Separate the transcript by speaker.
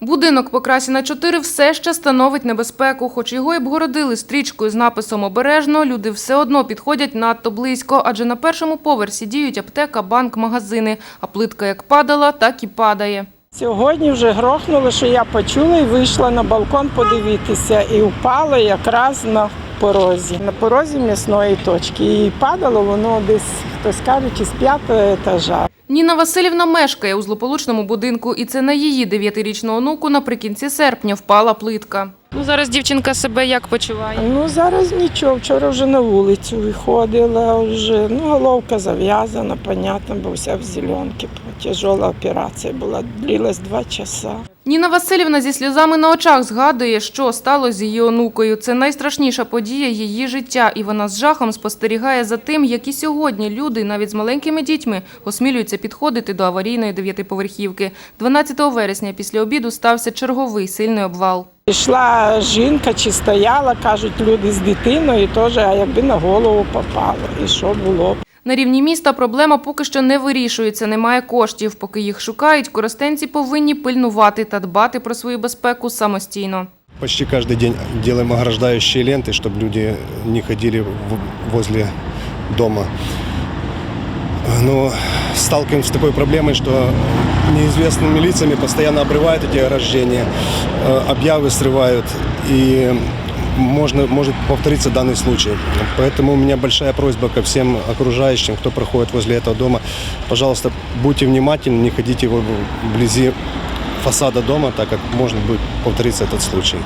Speaker 1: Будинок по красі на 4 все ще становить небезпеку. Хоч його і обгородили стрічкою з написом «Обережно», люди все одно підходять надто близько, адже на першому поверсі діють аптека, банк, магазини. А плитка як падала, так і падає.
Speaker 2: Сьогодні вже грохнуло, що я почула і вийшла на балкон подивитися, і впала якраз на порозі, на порозі м'ясної точки. І падало воно десь, хтось каже, з п'ятого етажа.
Speaker 1: Ніна Васильівна мешкає у злополучному будинку, і це на її дев'ятирічну онуку наприкінці серпня впала плитка. Ну зараз дівчинка себе як почуває?
Speaker 2: Ну зараз нічого. Вчора вже на вулицю виходила, вже ну головка зав'язана, понятно, бо вся в зеленці. Тяжела операція була, длилась два часа.
Speaker 1: Ніна Васильівна зі сльозами на очах згадує, що сталося з її онукою. Це найстрашніша подія її життя, і вона з жахом спостерігає за тим, як і сьогодні люди, навіть з маленькими дітьми, осмілюються підходити до аварійної дев'ятиповерхівки. 12 вересня після обіду стався черговий сильний обвал.
Speaker 2: Йшла жінка чи стояла, кажуть, люди з дитиною теж, а якби на голову попало, і що було б.
Speaker 1: На рівні міста проблема поки що не вирішується, немає коштів. Поки їх шукають, користенці повинні пильнувати та дбати про свою безпеку самостійно.
Speaker 3: Почти каждый день делаем ограждающие ленты, чтобы люди не ходили в- возле дома. Но сталкиваемся с такой проблемой, что неизвестными лицами постоянно обрывают эти ограждения, э, объявы срывают, и можно, может повториться данный случай. Поэтому у меня большая просьба ко всем окружающим, кто проходит возле этого дома. Пожалуйста, будьте внимательны, не ходите вблизи фасада дома, так как может быть повториться этот случай.